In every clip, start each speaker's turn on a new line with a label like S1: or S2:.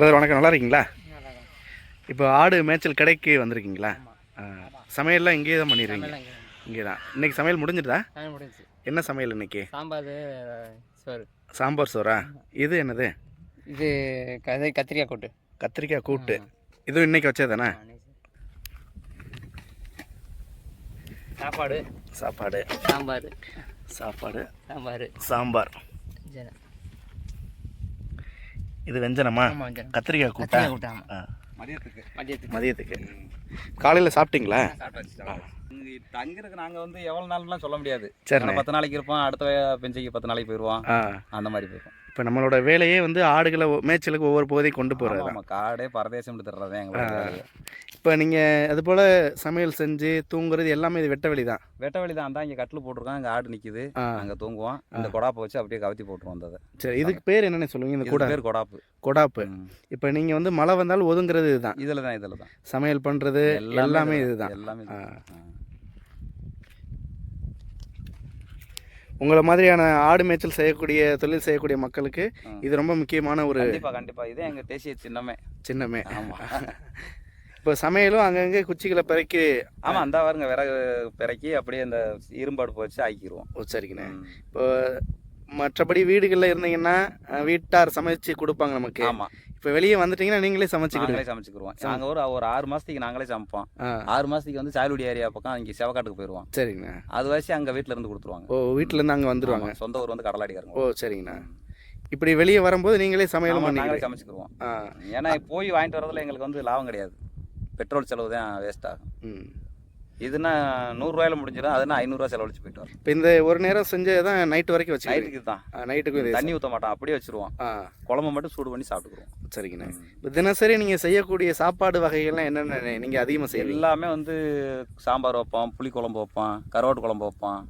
S1: Brother வணக்கம். நல்லா இருக்கீங்களா? இப்போ ஆடு மேய்ச்சல் கடைக்கு வந்திருக்கீங்களா? சமையல்லாம் இங்கேயே தான் பண்ணிடுறீங்க. இங்கே தான் இன்னைக்கு சமையல்
S2: முடிஞ்சுச்சு.
S1: என்ன சமையல் இன்னைக்கு?
S2: சாம்பார் சோறு.
S1: சாம்பார் சோறா? இது என்னது?
S2: இது கதை கத்திரிக்காய் கூட்டு.
S1: கத்திரிக்காய் கூட்டு. இதுவும் இன்னைக்கு வச்சதானே?
S2: சாப்பாடு.
S1: சாப்பாடு.
S2: சாம்பார்.
S1: சாப்பாடு.
S2: சாம்பார்.
S1: சாம்பார். இது வெஞ்சனமா? கத்திரிக்காய் கூட்டா?
S3: மதியத்துக்கு.
S2: மதியத்துக்கு.
S1: மதியத்துக்கு. காலையில் சாப்பிட்டீங்களா?
S3: இங்க தங்கிருக்கு நாங்க வந்து எவ்வளவு நாள்லாம் சொல்ல முடியாது. ஆனா பத்து நாளைக்கு இருப்போம் அடுத்த பெஞ்சைக்கு பத்து நாளைக்கு போயிடுவோம் அந்த மாதிரி போயிருவோம்
S1: இப்போ நம்மளோட வேலையே வந்து ஆடுகளை மேய்ச்சலுக்கு ஒவ்வொரு பகுதியும் கொண்டு போகிறது
S3: ஆமா காடே பரதேசம் தர்றது எங்களோட வேலையே.
S1: இப்போ நீங்கள் அது போல் சமையல் செஞ்சு தூங்குறது எல்லாமே இது வெட்ட வெளி தான்?
S3: வெட்ட வழி தான். அந்த இங்க கட்டில் போட்டிருக்கோம் அங்க ஆடு நிக்குது.
S1: ஆ.
S3: அங்க தூங்குவோம். இந்த கொடாப்பை வச்சு அப்படியே கவுத்தி போட்டுருவோம் அந்த
S1: சரி இதுக்கு பேர் என்னென்ன சொல்லுவீங்க இந்த கூட?
S3: பேர் கொடாப்பு.
S1: கொடாப்பு. இப்போ நீங்கள் வந்து மழை வந்தாலும் ஒதுங்குறது இதுதான்.
S3: இதுல தான் இதுல தான்
S1: சமையல் பண்ணுறது எல்லாமே இதுதான்.
S3: எல்லாமே
S1: ஆ.
S3: இதுதான். ஆ.
S1: உங்களை மாதிரியான ஆடு மேய்ச்சல் செய்யக்கூடிய தொழில் செய்யக்கூடிய மக்களுக்கு. இது ரொம்ப முக்கியமான ஒரு
S3: கண்டிப்பா கண்டிப்பா. இதே எங்க தேசிய சின்னமே.
S1: சின்னமே.
S3: ஆமா.
S1: இப்போ சமையலும் அங்கங்கே குச்சிகளை பிறக்கி
S3: ஆமா அந்த பாருங்க விறகு பிறக்கி அப்படியே இந்த இரும்பு அடுப்பு வச்சு ஆக்கிடுவோம் ம்.
S1: இப்போ மற்றபடி வீடுகளில் இருந்தீங்கன்னா வீட்டார் சமைச்சு கொடுப்பாங்க நமக்கு.
S3: ஆமா.
S1: இப்போ வெளியே வந்துட்டீங்கன்னா நீங்களே சமைச்சுக்கிடுங்க.
S3: நாங்களே சமைச்சுக்குருவோம். நாங்க ஒரு ஒரு ஆறு மாசத்துக்கு நாங்களே சமைப்போம். ஆறு மாசத்துக்கு வந்து சாயல்குடி ஏரியா பக்கம் இங்கே செவக்காட்டுக்கு போயிடுவோம்
S1: சரிங்கண்ணா.
S3: அது வச்சு அங்க வீட்ல இருந்து கொடுத்துருவாங்க.
S1: ஓ வீட்டிலேருந்து அங்கே வந்துருவாங்க.
S3: சொந்த ஊர் வந்து கடலாடிக்காரங்க.
S1: ஓ சரிங்கண்ணா. இப்படி வெளியே வரும்போது நீங்களே சமையலும்
S3: ஆமா, நாங்களே சமைச்சுக்குருவோம். ஏன்னா போய் வாங்கிட்டு வரதுல எங்களுக்கு வந்து லாபம் கிடையாது. பெட்ரோல் செலவு தான் வேஸ்ட் ஆகும். இதுனா நூறுரூவாயில முடிஞ்சிடும் அதுனா ஐநூறுரூவா செலவழிச்சு போயிட்டு வரும்.
S1: இப்போ இந்த ஒரு நேரம் செஞ்சது தான் நைட்டு வரைக்கும் வச்சுக்கிறீங்க?
S3: நைட்டுக்கு தான்.
S1: நைட்டுக்கும் இதே
S3: தண்ணி ஊற்ற மாட்டோம் அப்படியே வச்சிருவோம். குழம்பு மட்டும் சூடு பண்ணி சாப்பிட்டுக்குருவோம்.
S1: சரிங்கண்ணா. இப்போ தினசரி நீங்கள் செய்யக்கூடிய சாப்பாடு வகைகள்லாம் என்னென்ன நீங்கள் அதிகமாக செய்வீங்க?
S3: எல்லாமே வந்து சாம்பார் வைப்போம் புளி குழம்பு வைப்போம் கருவாட்டு குழம்பு வைப்போம்.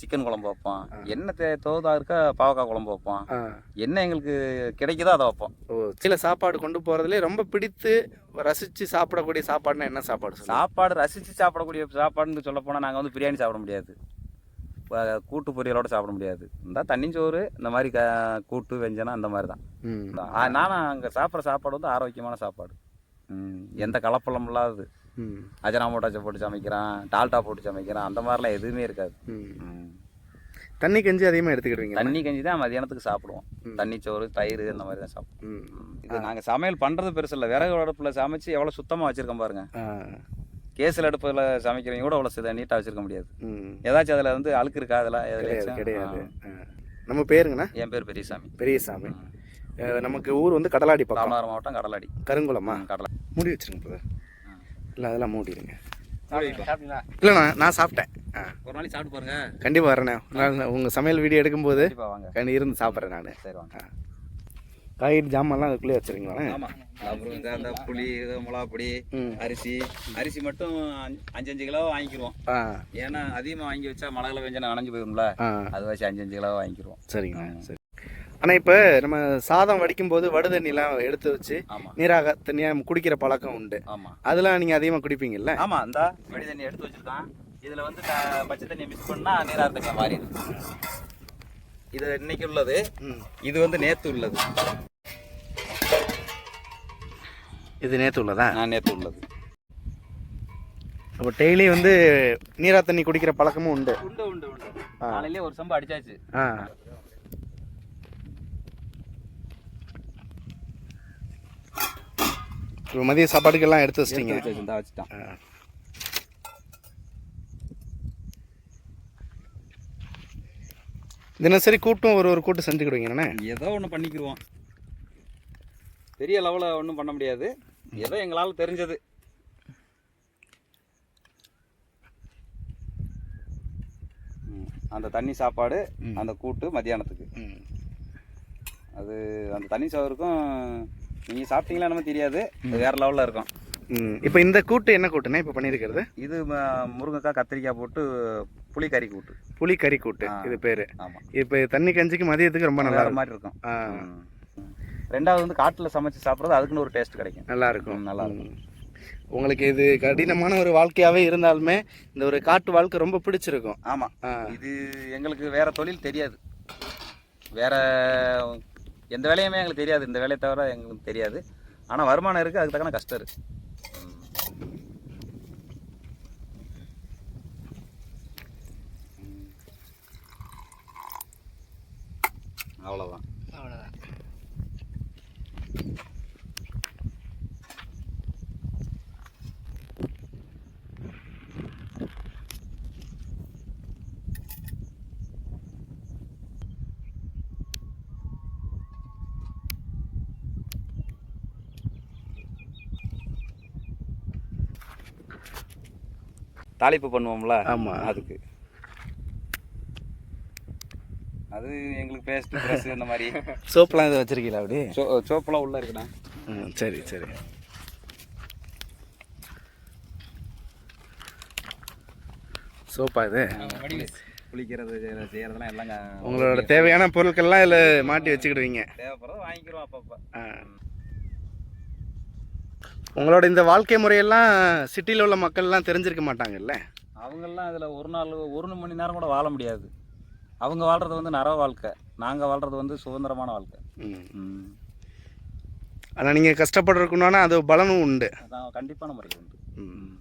S3: சிக்கன் குழம்பு வைப்போம். என்ன தே தோதா இருக்க பாவக்காய் குழம்பு வைப்போம். என்ன எங்களுக்கு கிடைக்குதோ அதை வைப்போம்.
S1: ஓ சில சாப்பாடு கொண்டு போகிறதுலே ரொம்ப பிடித்து ரசித்து சாப்பிடக்கூடிய சாப்பாடுனா என்ன சாப்பாடு
S3: சாப்பாடு ரசித்து சாப்பிடக்கூடிய சாப்பாடுன்னு சொல்ல போனால் நாங்கள் வந்து பிரியாணி சாப்பிட முடியாது. கூட்டு பொரியலோட சாப்பிட முடியாது. இந்த தண்ணி சோறு இந்த மாதிரி க கூட்டு வெஞ்சனம் அந்த மாதிரி தான். நானும் அங்கே சாப்பிட்ற சாப்பாடு வந்து ஆரோக்கியமான சாப்பாடு. எந்த கலப்படம் இல்லாதது.
S1: ம்
S3: அஜனாமோட்டாச்சை போட்டு சமைக்கிறான் டால்டா போட்டு சமைக்கிறான் அந்த மாதிரிலாம் எதுவுமே இருக்காது.
S1: தண்ணி கஞ்சி அதிகமாக எடுத்துக்கிடுவீங்க
S3: தண்ணி கஞ்சி தான் மதியானத்துக்கு சாப்பிடுவோம். தண்ணி சோறு தயிர் இந்த மாதிரி தான் சாப்பிடுவோம். இது நாங்கள் சமையல் பண்ணுறது பெருசு இல்லை. விறகு அடுப்பில் சமைச்சு எவ்வளோ சுத்தமாக வச்சுருக்கோம் பாருங்க. கேஸில் அடுப்பில் சமைக்கிறவங்க கூட அவ்வளோ நீட்டாக வச்சுருக்க முடியாது. ஏதாச்சும் அதில் வந்து அழுக்கு இருக்கா அதில்
S1: கிடையாது. நம்ம பேருங்கண்ணா?
S3: என் பேர் பெரியசாமி.
S1: பெரியசாமி. நமக்கு ஊர் வந்து கடலாடி பக்கம்.
S3: மாவட்டம் கடலாடி.
S1: கருங்குளமா?
S3: ம், கடலாடி
S1: மூடி வச்சிருங்க. இல்லை அதெல்லாம் மூடிடுங்க. இல்லைண்ணா நான் சாப்பிட்டேன்.
S3: ஒரு நாளைக்கு சாப்பிட்டு பாருங்க.
S1: கண்டிப்பாக வரேண்ணே ஒரு நாள் உங்கள் சமையல் வீடியோ எடுக்கும்போது கண்டி இருந்து சாப்பிட்றேன் நான்.
S3: சரி வாங்க.
S1: காய்கறி ஜாமான்லாம் அதுக்குள்ளே வச்சுருங்களா
S3: அப்புறம் இந்த அந்த புளி இது மிளகா பொடி அரிசி. அரிசி மட்டும் அஞ்சு அஞ்சு கிலோ வாங்கிக்கிருவோம்
S1: ஆ.
S3: ஏன்னா அதிகமாக வாங்கி வச்சா மழைகளை வெஞ்சனா அணைஞ்சு போயிரும்ல. அது வச்சு அஞ்சு அஞ்சு கிலோ வாங்கிக்கிருவோம்
S1: சரிங்கண்ணா சரி. ஆனால் இப்போ நம்ம சாதம் வடிக்கும்போது வடு தண்ணிலாம் எடுத்து வச்சு நீராக தண்ணியாக குடிக்கிற பழக்கம் உண்டு. அதெல்லாம் நீங்கள் அதிகமாக குடிப்பீங்கல்ல?
S3: ஆமாம் இந்த வெடி தண்ணி எடுத்து வச்சிருக்கான். இதில் வந்து பச்சை தண்ணியை மிக்ஸ் பண்ணால் நீராக இருக்க மாறிடுது இது இன்னைக்கு உள்ளது. இது வந்து நேற்று உள்ளது.
S1: இது நேற்று உள்ளதா?
S3: நான் நேற்று உள்ளது.
S1: அப்போ டெய்லி வந்து நீரா தண்ணி குடிக்கிற பழக்கமும் உண்டு.
S3: உண்டு உண்டு உண்டு. காலையிலே ஒரு சம்பு அடிச்சாச்சு.
S1: ஆ. இப்போ மதிய சாப்பாடுக்கெல்லாம் எடுத்து வச்சிட்டீங்க.
S3: வச்சுட்டான்.
S1: தினசரி கூட்டம் ஒரு ஒரு கூட்டம் செஞ்சுக்கிடுவீங்கண்ணே
S3: ஏதோ ஒன்று பண்ணிக்கிருவோம். பெரிய லெவலில் ஒன்றும் பண்ண முடியாது. ஏதோ எங்களால் தெரிஞ்சது. அந்த தண்ணி சாப்பாடு. அந்த கூட்டு மத்தியானத்துக்கு.
S1: ம்.
S3: அது அந்த தண்ணி சோறுக்கும் நீங்கள் சாப்பிட்டீங்களா நம்ம தெரியாது. வேற லெவலில் இருக்கும்.
S1: இப்போ இந்த கூட்டு என்ன கூட்டுண்ணே? இப்போ பண்ணியிருக்கிறது?
S3: இது முருங்கைக்காய் கத்திரிக்காய் போட்டு புளிக்கறி கூட்டு.
S1: புளி கறி கூட்டு. இது பேர்.
S3: ஆமாம்
S1: இப்போ தண்ணி கஞ்சிக்கு மதியத்துக்கு ரொம்ப நல்லா
S3: மாதிரி இருக்கும். ரெண்டாவது வந்து காட்டில் சமைச்சு சாப்பிட்றது அதுக்குன்னு ஒரு டேஸ்ட் கிடைக்கும்.
S1: நல்லா இருக்கும்.
S3: நல்லா இருக்கும்.
S1: உங்களுக்கு இது கடினமான ஒரு வாழ்க்கையாவே இருந்தாலுமே இந்த ஒரு காட்டு வாழ்க்கை ரொம்ப பிடிச்சிருக்கும்.
S3: ஆமாம் இது எங்களுக்கு வேற தொழில் தெரியாது. வேற எந்த வேலையுமே எங்களுக்கு தெரியாது. இந்த வேலையை தவிர எங்களுக்கு தெரியாது. ஆனால் வருமானம் இருக்குது அதுக்கு தக்கன கஷ்டம் இருக்குது அவ்வளோதான்
S2: அவ்வளோதான்
S3: தாளிப்பு பண்ணுவோம்ல
S1: ஆமா.
S3: அதுக்கு. அது எங்களுக்கு பேஸ்ட் ப்ரெஸ் இந்த மாதிரி.
S1: சோப்பெலாம் எதுவும் வச்சுருக்கீங்களா அப்படி?
S3: சோ சோப்பெல்லாம் உள்ளே இருக்குண்ணா.
S1: ம் சரி சரி. சோப்பா இது?
S3: குளிக்கிறது செய்யறதெல்லாம் எல்லாம்
S1: உங்களோட தேவையான பொருட்கள்லாம் இதில் மாட்டி வச்சுக்கிடுவீங்க.
S3: தேவைப்படுறது வாங்கிக்கிறோம் அப்பப்போ.
S1: ஆ. உங்களோட இந்த வாழ்க்கை முறையெல்லாம் சிட்டியில் உள்ள மக்கள்லாம் தெரிஞ்சிருக்க மாட்டாங்கல்ல?
S3: அவங்கெல்லாம் இதில் ஒரு நாள் ஒரு மணி நேரம் கூட வாழ முடியாது. அவங்க வாழ்கிறது வந்து நரவ வாழ்க்கை. நாங்கள் வாழ்கிறது வந்து சுதந்திரமான வாழ்க்கை.
S1: ஆனால் நீங்கள் கஷ்டப்படுறதுக்குன்னா அது பலனும் உண்டு.
S3: அதான் கண்டிப்பான முறையில் உண்டு.
S1: ம்.